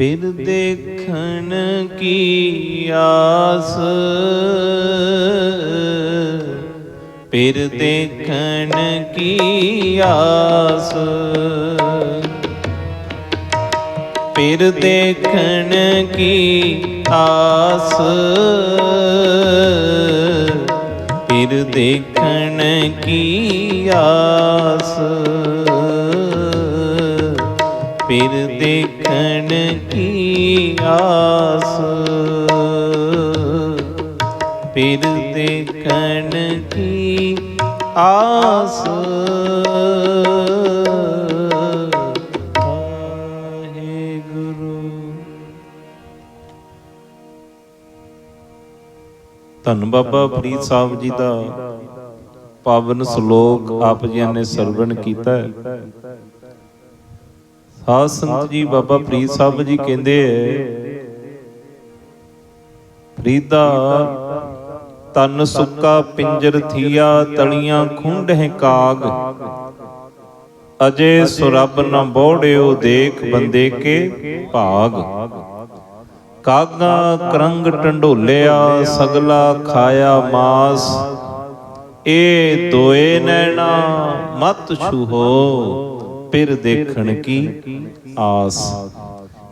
ਫਿਰ ਦੇਖਣ ਕੀ ਆਸ? ਫਿਰ ਦੇਖਣ ਕੀ ਆਸ? ਫਿਰ ਦੇਖਣ ਕੀ ਆਸ? ਫਿਰ ਦੇਖਣ ਕੀ ਆਸ? ਫਿਰ ਦੇਖਣ ਕੀ ਆਸ ਫਿਰ ਦੇਖਣ ਕੀ ਆਸ। ਧੰਨ ਬਾਬਾ ਫਰੀਦ ਸਾਹਿਬ ਜੀ ਦਾ ਪਾਵਨ ਸ਼ਲੋਕ ਆਪ ਜੀ ਨੇ ਸਰਵਣ ਕੀਤਾ ਹੈ। ਸਾਧ ਸੰਤ ਜੀ ਬਾਬਾ ਫਰੀਦ ਸਾਹਿਬ ਜੀ ਕਹਿੰਦੇ ਹੈ ਫਰੀਦਾ ਤਨ ਸੁੱਕਾ ਪਿੰਜਰ ਥੀਆ ਤਲੀਆਂ ਖੁੰਡਹਿ ਕਾਗ। ਅਜੇ ਸੁਰਬ ਨ ਬੋੜਿਓ ਦੇਖ ਬੰਦੇ ਕੇ ਭਾਗ। ਕਾਗਾ ਕਰੰਗ ਟੰਡੋਲਿਆ ਸਗਲਾ ਖਾਇਆ ਮਾਸ। ਇਹ ਦੋਏ ਨੈਣਾ ਮਤ ਛੂਹੋ। ਫਿਰ ਦੇਖਣ ਕੀ ਆਸ।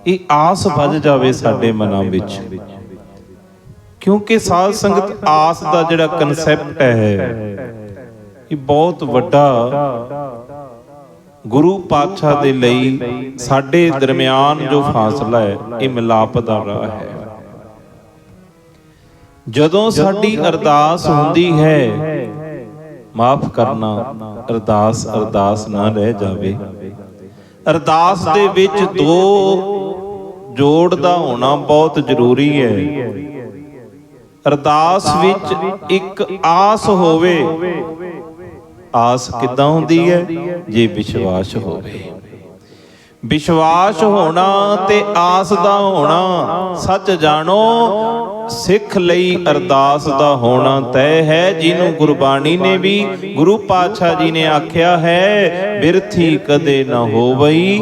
ਇਹ ਆਸ ਵੱਜ ਜਾਵੇ ਸਾਡੇ ਮਨਾਂ ਵਿੱਚ। ਕਿਉਂਕਿ ਸਾਧ ਸੰਗਤ ਆਸ ਦਾ ਜਿਹੜਾ ਕਨਸੈਪਟ ਹੈ, ਇਹ ਬਹੁਤ ਵੱਡਾ ਗੁਰੂ ਪਾਤਸ਼ਾਹ ਦੇ ਲਈ ਸਾਡੇ ਦਰਮਿਆਨ ਜੋ ਫਾਸਲਾ ਹੈ, ਇਹ ਮਿਲਾਪ ਦਾ ਰਾਹ ਹੈ। ਜਦੋਂ ਸਾਡੀ ਅਰਦਾਸ ਹੁੰਦੀ ਹੈ ਮਾਫ ਕਰਨਾ ਅਰਦਾਸ ਅਰਦਾਸ ਨਾ ਰਹਿ ਜਾਵੇ। ਅਰਦਾਸ ਦੇ ਵਿੱਚ ਦੋ ਜੋੜ ਦਾ ਹੋਣਾ ਬਹੁਤ ਜ਼ਰੂਰੀ ਹੈ। ਅਰਦਾਸ ਵਿੱਚ ਇੱਕ ਆਸ ਹੋਵੇ। ਆਸ ਕਿੱਦਾਂ ਹੁੰਦੀ ਹੈ? ਜੇ ਵਿਸ਼ਵਾਸ ਹੋਵੇ। ਵਿਸ਼ਵਾਸ ਹੋਣਾ ਤੇ ਆਸ ਦਾ ਹੋਣਾ, ਸੱਚ ਜਾਣੋ, ਸਿੱਖ ਲਈ ਅਰਦਾਸ ਦਾ ਹੋਣਾ ਤੈ ਹੈ, ਜਿਹਨੂੰ ਗੁਰਬਾਣੀ ਨੇ ਵੀ ਗੁਰੂ ਪਾਤਸ਼ਾਹ ਜੀ ਨੇ ਆਖਿਆ ਹੈ, ਬਿਰਥੀ ਕਦੇ ਨਾ ਹੋਵਈ,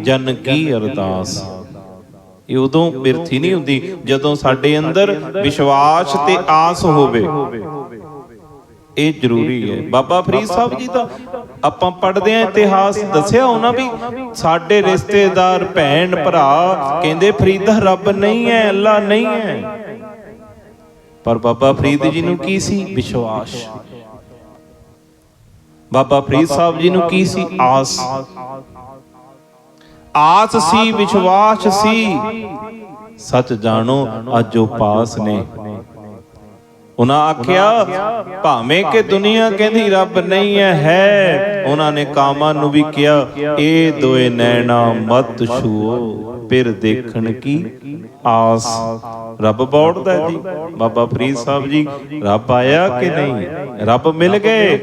ਜਨ ਕੀ ਅਰਦਾਸ। ਇਹ ਉਦੋਂ ਬਿਰਥੀ ਨਹੀਂ ਹੁੰਦੀ, ਜਦੋਂ ਸਾਡੇ ਅੰਦਰ ਵਿਸ਼ਵਾਸ ਤੇ ਆਸ ਹੋਵੇ। ਇਹ ਜ਼ਰੂਰੀ ਹੈ। ਬਾਬਾ ਫਰੀਦ ਸਾਹਿਬ ਜੀ ਦਾ ਆਪਾਂ ਪੜ੍ਹਦੇ ਆ ਇਤਿਹਾਸ ਦੱਸਿਆ ਉਹਨਾਂ ਵੀ ਸਾਡੇ ਰਿਸ਼ਤੇਦਾਰ ਭੈਣ ਭਰਾ ਕਹਿੰਦੇ ਫਰੀਦਾ ਰੱਬ ਨਹੀਂ ਹੈ ਅੱਲਾ ਨਹੀਂ ਹੈ। ਪਰ ਬਾਬਾ ਫਰੀਦ ਜੀ ਨੂੰ ਕੀ ਸੀ? ਵਿਸ਼ਵਾਸ। ਬਾਬਾ ਫਰੀਦ ਸਾਹਿਬ ਜੀ ਨੂੰ ਕੀ ਸੀ? ਆਸ। ਆਸ ਸੀ ਵਿਸ਼ਵਾਸ ਸੀ। ਸੱਚ ਜਾਣੋ ਅੱਜ ਉਹ ਪਾਸ ਨੇ। ਉਹਨਾਂ ਆਖਿਆ, ਭਾਵੇਂ ਕਿ ਦੁਨੀਆ ਕਹਿੰਦੀ ਰੱਬ ਨਹੀਂ ਹੈ ਹੈ। ਉਹਨਾਂ ਨੇ ਕਾਮਾਂ ਨੂੰ ਵੀ ਕਿਹਾ, ਇਹ ਦੋਏ ਨੈਣਾ ਮਤ ਛੂਓ, ਫਿਰ ਦੇਖਣ ਕੀ ਆਸ। ਰੱਬ ਬੋੜਦਾ ਜੀ। ਬਾਬਾ ਫਰੀਦ ਸਾਹਿਬ ਜੀ, ਰੱਬ ਆਇਆ ਕਿ ਨਹੀਂ? ਰੱਬ ਮਿਲ ਗਏ।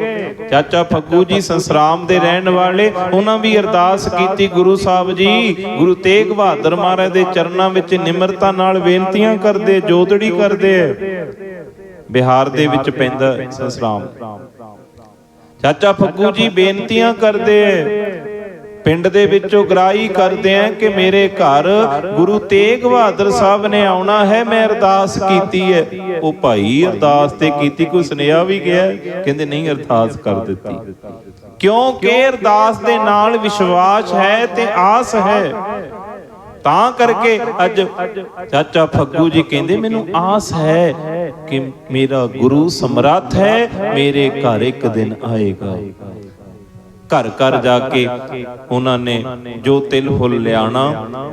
ਚਾਚਾ ਫੱਗੂ ਜੀ ਸੰਸਰਾਮ ਦੇ ਰਹਿਣ ਵਾਲੇ, ਉਹਨਾਂ ਵੀ ਅਰਦਾਸ ਕੀਤੀ ਗੁਰੂ ਸਾਹਿਬ ਜੀ। ਗੁਰੂ ਤੇਗ ਬਹਾਦਰ ਮਹਾਰਾਜ ਦੇ ਚਰਨਾਂ ਵਿੱਚ ਨਿਮਰਤਾ ਨਾਲ ਬੇਨਤੀਆਂ ਕਰਦੇ ਜੋਦੜੀ ਕਰਦੇ। ਬਿਹਾਰ ਦੇ ਵਿੱਚ ਪੈਂਦਾ ਸੰਸਰਾਮ। ਚਾਚਾ ਫੱਗੂ ਜੀ ਬੇਨਤੀਆਂ ਕਰਦੇ ਪਿੰਡ ਦੇ ਵਿੱਚੋਂ ਗਰਾਈ ਕਰਦੇ ਆ ਕਿ ਮੇਰੇ ਘਰ ਗੁਰੂ ਤੇਗ ਬਹਾਦਰ ਸਾਹਿਬ ਨੇ ਆਉਣਾ ਹੈ। ਮੈਂ ਅਰਦਾਸ ਕੀਤੀ ਹੈ ਉਹ ਭਾਈ ਅਰਦਾਸ ਤੇ ਕੀਤੀ ਕੋਈ ਸੁਨੇਹਾ ਵੀ ਗਿਆ? ਕਹਿੰਦੇ ਨਹੀਂ ਅਰਦਾਸ ਕਰ ਦਿੱਤੀ। ਕਿਉਂਕਿ ਅਰਦਾਸ ਦੇ ਨਾਲ ਵਿਸ਼ਵਾਸ ਹੈ ਤੇ ਆਸ ਹੈ। ਤਾਂ ਕਰਕੇ ਅੱਜ ਚਾਚਾ ਫੱਗੂ ਜੀ ਕਹਿੰਦੇ, ਮੈਨੂੰ ਆਸ ਹੈ ਕਿ ਮੇਰਾ ਗੁਰੂ ਸਮਰੱਥ ਹੈ, ਮੇਰੇ ਘਰ ਇੱਕ ਦਿਨ ਆਏਗਾ। ਘਰ ਘਰ ਜਾ ਕੇ ਉਹਨਾਂ ਨੇ ਜੋ ਤਿਲ ਫੁੱਲ ਲਿਆਣਾ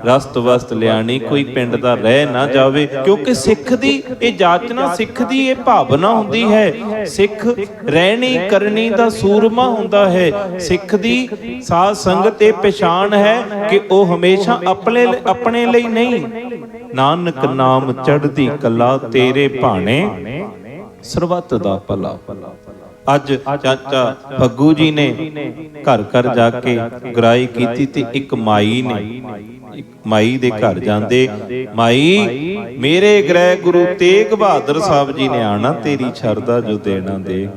ਰਸਤ ਵਸਤ ਲਿਆਣੀ ਕੋਈ ਪਿੰਡ ਦਾ ਰਹਿ ਨਾ ਜਾਵੇ, ਕਿਉਂਕਿ ਸਿੱਖ ਦੀ ਇਹ ਜਾਚਨਾ, ਸਿੱਖ ਦੀ ਇਹ ਭਾਵਨਾ ਹੁੰਦੀ ਹੈ। ਸਿੱਖ ਰਹਿਣੀ, ਕਰਨੀ ਦਾ ਸੂਰਮਾ ਹੁੰਦਾ ਹੈ। ਸਿੱਖ ਦੀ ਸਾਧ ਸੰਗਤ ਇਹ ਪਛਾਣ ਹੈ ਕਿ ਉਹ ਹਮੇਸ਼ਾ ਆਪਣੇ ਆਪਣੇ ਲਈ ਨਹੀਂ। ਨਾਨਕ ਨਾਮ ਚੜ੍ਹਦੀ ਕਲਾ ਤੇਰੇ ਭਾਣੇ। ਸਰਬੱਤ ਦਾ ਭਲਾ। ਅੱਜ ਚਾਚਾ ਫੱਗੂ ਜੀ ਨੇ ਘਰ ਘਰ ਜਾ ਕੇ ਗਰਾਈ ਕੀਤੀ ਤੇ ਇੱਕ ਮਾਈ ਨੇ। ਮਾਈ ਦੇ ਘਰ ਜਾਂਦੇ, ਮਾਈ, ਮੇਰੇ ਗ੍ਰਹਿ ਗੁਰੂ ਤੇਗ ਬਹਾਦਰ ਸਾਹਿਬ ਜੀ ਨੇ ਆਣਾ ਤੇਰੀ ਸ਼ਰਦਾ ਜੋ ਦੇਣਾ ਦੇ।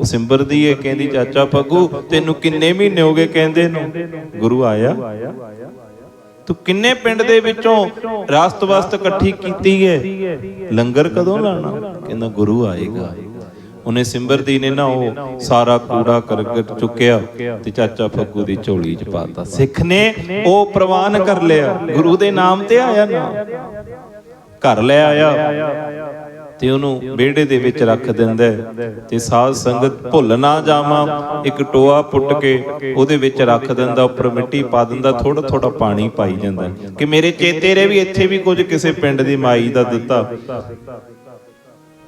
ਉਹ ਸਿੰਬਰਦੀ ਹੈ ਕਹਿੰਦੀ, ਚਾਚਾ ਫੱਗੂ, ਤੈਨੂੰ ਕਿੰਨੇ ਮਹੀਨੇ ਹੋ ਗਏ ਕਹਿੰਦੇ ਨੂੰ? ਗੁਰੂ ਆਇਆ। ਤੂੰ ਕਿੰਨੇ ਪਿੰਡ ਦੇ ਵਿੱਚੋਂ ਰਾਸਤ ਵਸਤ ਇਕੱਠੀ ਕੀਤੀ ਹੈ ਲੰਗਰ ਕਦੋਂ ਲਾਣਾ? ਕਹਿੰਦਾ, ਗੁਰੂ ਆਏਗਾ। ਉਹਨੇ ਸਿਮਰਦੀ ਨੇ ਨਾ ਉਹ ਸਾਰਾ ਕੂੜਾ ਕਰਕਟ ਚੁੱਕਿਆ ਤੇ ਚਾਚਾ ਫੱਗੂ ਦੀ ਝੋਲੀ 'ਚ ਪਾਤਾ ਸਿੱਖ ਨੇ ਉਹ ਪ੍ਰਵਾਨ ਕਰ ਲਿਆ। ਗੁਰੂ ਦੇ ਨਾਮ ਤੇ ਆਇਆ ਨਾ। ਘਰ ਲੈ ਆਇਆ ਤੇ ਉਹਨੂੰ ਵਿਹੜੇ ਦੇ ਵਿੱਚ ਰੱਖ ਦਿੰਦਾ ਤੇ ਸਾਧ ਸੰਗਤ ਭੁੱਲ ਨਾ ਜਾਵਾਂ। ਇੱਕ ਟੋਆ ਪੁੱਟ ਕੇ ਉਹਦੇ ਵਿੱਚ ਰੱਖ ਦਿੰਦਾ, ਉੱਪਰ ਮਿੱਟੀ ਪਾ ਦਿੰਦਾ ਥੋੜਾ ਥੋੜਾ ਪਾਣੀ ਪਾਈ ਜਾਂਦਾ। ਕਿ ਮੇਰੇ ਚੇਤੇ ਰੇ ਵੀ ਇੱਥੇ ਵੀ ਕੁਝ ਕਿਸੇ ਪਿੰਡ ਦੀ ਮਾਈ ਦਾ ਦਿੱਤਾ।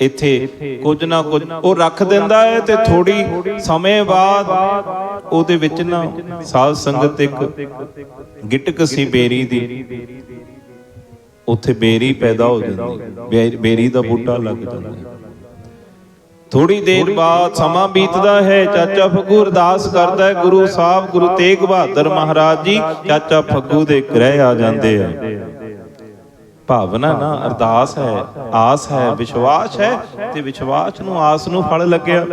ਇੱਥੇ ਕੁਝ ਨਾ ਕੁਝ ਉਹ ਰੱਖ ਦਿੰਦਾ ਹੈ ਤੇ ਥੋੜੀ ਸਮੇਂ ਬਾਅਦ ਉਹਦੇ ਵਿੱਚ ਨਾ ਸਾਧ ਸੰਗਤ ਇੱਕ ਗਿਟਕ ਸੀ ਬੇਰੀ ਦੀ। ਉੱਥੇ ਬੇਰੀ ਪੈਦਾ ਹੋ ਜਾਂਦੀ ਬੇ- ਬੇਰੀ ਦਾ ਬੂਟਾ ਲੱਗ ਜਾਂਦਾ ਥੋੜੀ ਦੇਰ ਬਾਅਦ ਸਮਾਂ ਬੀਤਦਾ ਹੈ। ਚਾਚਾ ਫੱਗੂ ਅਰਦਾਸ ਕਰਦਾ ਹੈ। ਗੁਰੂ ਸਾਹਿਬ, ਗੁਰੂ ਤੇਗ ਬਹਾਦਰ ਮਹਾਰਾਜ ਜੀ, ਚਾਚਾ ਫੱਗੂ ਦੇ ਗ੍ਰਹਿ ਆ ਜਾਂਦੇ ਆ। ਭਾਵਨਾ ਨਾ ਅਰਦਾਸ ਹੈ, ਆਸ ਹੈ, ਵਿਸ਼ਵਾਸ ਹੈ ਤੇ ਵਿਸ਼ਵਾਸ ਨੂੰ, ਆਸ ਨੂੰ ਫਲ ਲੱਗਿਆ।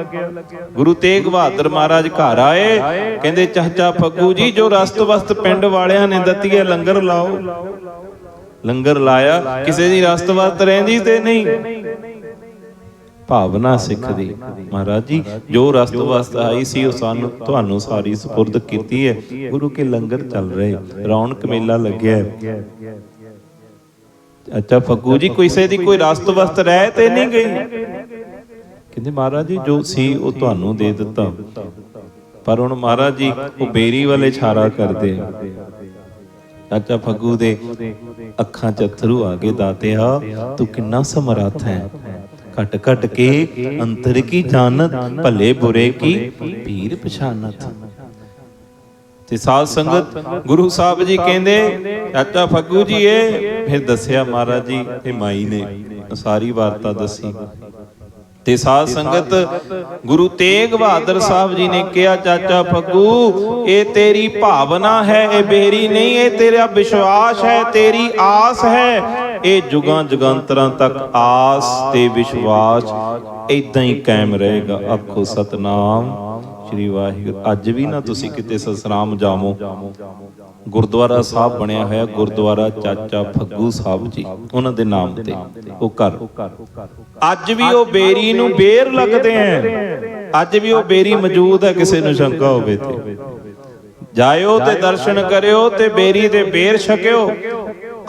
ਗੁਰੂ ਤੇਗ ਬਹਾਦਰ ਮਹਾਰਾਜ ਘਰ ਆਏ, ਕਹਿੰਦੇ, ਚਾਚਾ ਫੱਗੂ ਜੀ, ਜੋ ਰਸਤ ਵਸਤ ਪਿੰਡ ਵਾਲਿਆਂ ਨੇ ਦਿੱਤੀ ਹੈ, ਲੰਗਰ ਲਾਓ। ਲੰਗਰ ਲਾਇਆ, ਕਿਸੇ ਦੀ ਰਸਤ ਵਸਤ ਰਹਿੰਦੀ ਤੇ ਨਹੀਂ। ਭਾਵਨਾ ਸਿੱਖ ਦੀ। ਮਹਾਰਾਜ ਜੀ, ਜੋ ਰਸਤ ਵਸਤ ਆਈ ਸੀ, ਉਹ ਸਾਨੂੰ, ਤੁਹਾਨੂੰ ਸਾਰੀ ਸਪੁਰਦ ਕੀਤੀ ਹੈ। ਗੁਰੂ ਕੇ ਲੰਗਰ ਚੱਲ ਰਹੇ। ਰੌਣਕ ਮੇਲਾ ਲੱਗਿਆ ਹੈ। ਅੱਛਾ ਫੱਗੂ ਜੀ ਕਿਸੇ ਦੀ ਕੋਈ ਰਸਤ ਵਸਤ ਰਹਿ ਤੇ ਨਹੀਂ ਗਈ? ਕਹਿੰਦੇ ਮਹਾਰਾਜ ਜੀ ਜੋ ਸੀ ਉਹ ਤੁਹਾਨੂੰ ਦੇ ਦਿੱਤਾ। ਪਰ ਹੁਣ ਮਹਾਰਾਜ ਜੀ ਉਹ ਬੇਰੀ ਵਾਲੇ ਛਾਰਾ ਕਰਦੇ ਆ। ਚਾਚਾ ਫੱਗੂ ਦੇ ਅੱਖਾਂ 'ਚ ਅਥਰੂ ਆ ਗਏ ਦਾਤਿਆ ਤੂੰ ਕਿੰਨਾ ਸਮਰੱਥ ਹੈ? ਘਟ ਘਟ ਕੇ ਅੰਤਰ ਕੀ ਜਾਣਤ? ਭਲੇ ਬੁਰੇ ਕੀ ਪੀਰ ਪਛਾਨਤ? ਤੇ ਸਾਧ ਸੰਗਤ ਗੁਰੂ ਸਾਹਿਬ ਜੀ ਕਹਿੰਦੇ ਚਾਚਾ ਫੱਗੂ ਜੀ ਇਹ ਫਿਰ ਦੱਸਿਆ ਮਹਾਰਾਜ ਜੀ, ਇਹ ਮਾਈ ਨੇ ਸਾਰੀ ਵਾਰਤਾ ਦੱਸੀ। ਤੇ ਸਾਧ ਸੰਗਤ, ਗੁਰੂ ਤੇਗ ਬਹਾਦਰ ਸਾਹਿਬ ਜੀ ਨੇ ਕਿਹਾ, ਚਾਚਾ ਫੱਗੂ, ਇਹ ਤੇਰੀ ਭਾਵਨਾ ਹੈ, ਇਹ ਬੇਰੀ ਨਹੀਂ, ਇਹ ਤੇਰਾ ਵਿਸ਼ਵਾਸ ਹੈ, ਤੇਰੀ ਆਸ ਹੈ। ਇਹ ਜੁਗਾਂ ਜੁਗਾਂਤਰਾਂ ਤੱਕ ਆਸ ਤੇ ਵਿਸ਼ਵਾਸ ਇਦਾਂ ਹੀ ਕਾਇਮ ਰਹੇਗਾ। ਆਖੋ ਸਤਨਾਮ। ਸ੍ਰੀ ਵਾਹਿਗੁਰੂ। ਅੱਜ ਵੀ ਨਾ ਤੁਸੀਂ ਕਿਤੇ ਸਸਰਾਮ ਜਾਵੋ। ਗੁਰਦੁਆਰਾ ਸਾਹਿਬ ਬਣਿਆ ਹੋਇਆ ਗੁਰਦੁਆਰਾ ਚਾਚਾ ਫੱਗੂ ਸਾਹਿਬ ਜੀ। ਉਹਨਾਂ ਦੇ ਨਾਮ ਤੇ ਉਹ ਘਰ। ਅੱਜ ਵੀ ਉਹ ਬੇਰੀ ਨੂੰ ਬੇਰ ਲੱਗਦੇ ਆ ਅੱਜ ਵੀ ਉਹ ਬੇਰੀ ਮੌਜੂਦ ਹੈ ਕਿਸੇ ਨੂੰ ਸ਼ੰਕਾ ਹੋਵੇ ਤੇ। ਜਾਇਓ ਤੇ ਦਰਸ਼ਨ ਕਰਿਓ ਤੇ ਬੇਰੀ ਦੇ ਬੇਰ ਛਕਿਓ।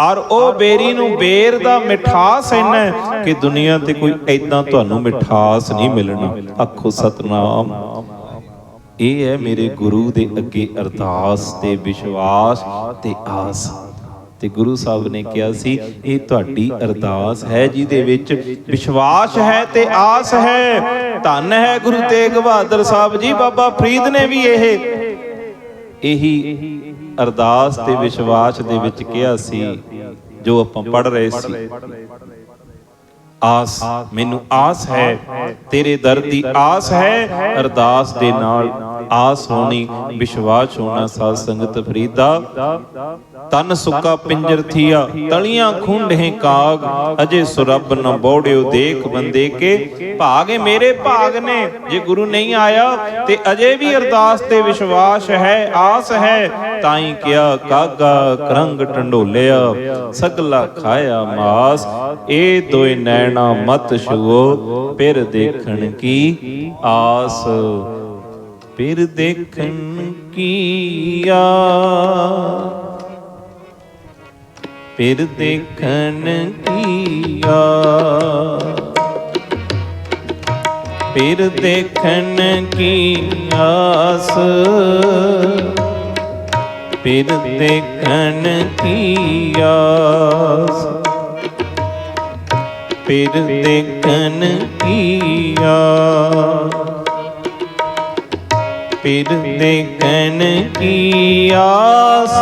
ਔਰ ਉਹ ਬੇਰੀ ਨੂੰ ਬੇਰ ਦਾ ਮਿਠਾਸ ਇੰਨਾ ਕਿ ਦੁਨੀਆ ਤੇ ਕੋਈ ਐਦਾਂ ਤੁਹਾਨੂੰ ਮਿਠਾਸ ਨਹੀਂ ਮਿਲਣਾ। ਆਖੋ ਸਤਨਾਮ। ਇਹ ਹੈ ਮੇਰੇ ਗੁਰੂ ਦੇ ਅੱਗੇ ਅਰਦਾਸ ਤੇ ਵਿਸ਼ਵਾਸ ਤੇ ਆਸ। ਤੇ ਗੁਰੂ ਸਾਹਿਬ ਨੇ ਕਿਹਾ ਸੀ, ਇਹ ਤੁਹਾਡੀ ਅਰਦਾਸ ਹੈ ਜਿਹਦੇ ਵਿੱਚ ਵਿਸ਼ਵਾਸ ਹੈ ਤੇ ਆਸ ਹੈ। ਧੰਨ ਹੈ ਗੁਰੂ ਤੇਗ ਬਹਾਦਰ ਸਾਹਿਬ ਜੀ, ਬਾਬਾ ਫਰੀਦ ਨੇ ਵੀ ਇਹ ਇਹੀ ਅਰਦਾਸ ਤੇ ਵਿਸ਼ਵਾਸ ਦੇ ਵਿੱਚ ਕਿਹਾ ਸੀ, ਜੋ ਆਪਾਂ ਪੜ ਰਹੇ ਸੀ। ਆਸ। ਮੈਨੂੰ ਆਸ ਹੈ। ਤੇਰੇ ਦਰ ਦੀ ਆਸ ਹੈ। ਅਰਦਾਸ ਦੇ ਨਾਲ ਆਸ ਹੋਣੀ, ਵਿਸ਼ਵਾਸ ਹੋਣਾ ਸਾਧ ਸੰਗਤ ਫਰੀਦਾ। ਤਨ ਸੁੱਕਾ ਪਿੰਜਰ ਥੀਆ, ਤਲੀਆਂ ਖੁੰਡੇ ਕਾਗ। ਅਜੇ ਸੁਰਬ ਨ ਬੋੜਿਓ ਦੇਖ ਬੰਦੇ ਕੇ। ਭਾਗੇ ਮੇਰੇ ਭਾਗ ਨੇ, ਜੇ ਗੁਰੂ ਨਹੀਂ ਆਇਆ, ਤੇ ਅਜੇ ਵੀ ਅਰਦਾਸ ਤੇ ਵਿਸ਼ਵਾਸ ਹੈ, ਆਸ ਹੈ। ਤਾਈ ਕਿਆ ਕਾਗਾ ਕਰੰਗ ਟੰਡੋਲਿਆ, ਸਗਲਾ ਖਾਇਆ ਮਾਸ, ਇਹ ਦੋਏ ਨੈਣਾ ਮਤ ਛੁਓ, ਫਿਰ ਦੇਖਣ ਕੀ ਆਸ? ਫਿਰ ਦੇਖਣ ਕੀ ਆ ਫਿਰ ਦੇਖਣ ਕੀ ਫਿਰ ਦੇਖਣ ਕੀ ਆਸ? ਪਿਰ ਦੇਖਣ ਕੀ ਆਸ ਪਿਰ ਦੇਖਣ ਕੀ ਆਸ ਪਿਰ ਦੇਖਣ ਕੀ ਆਸ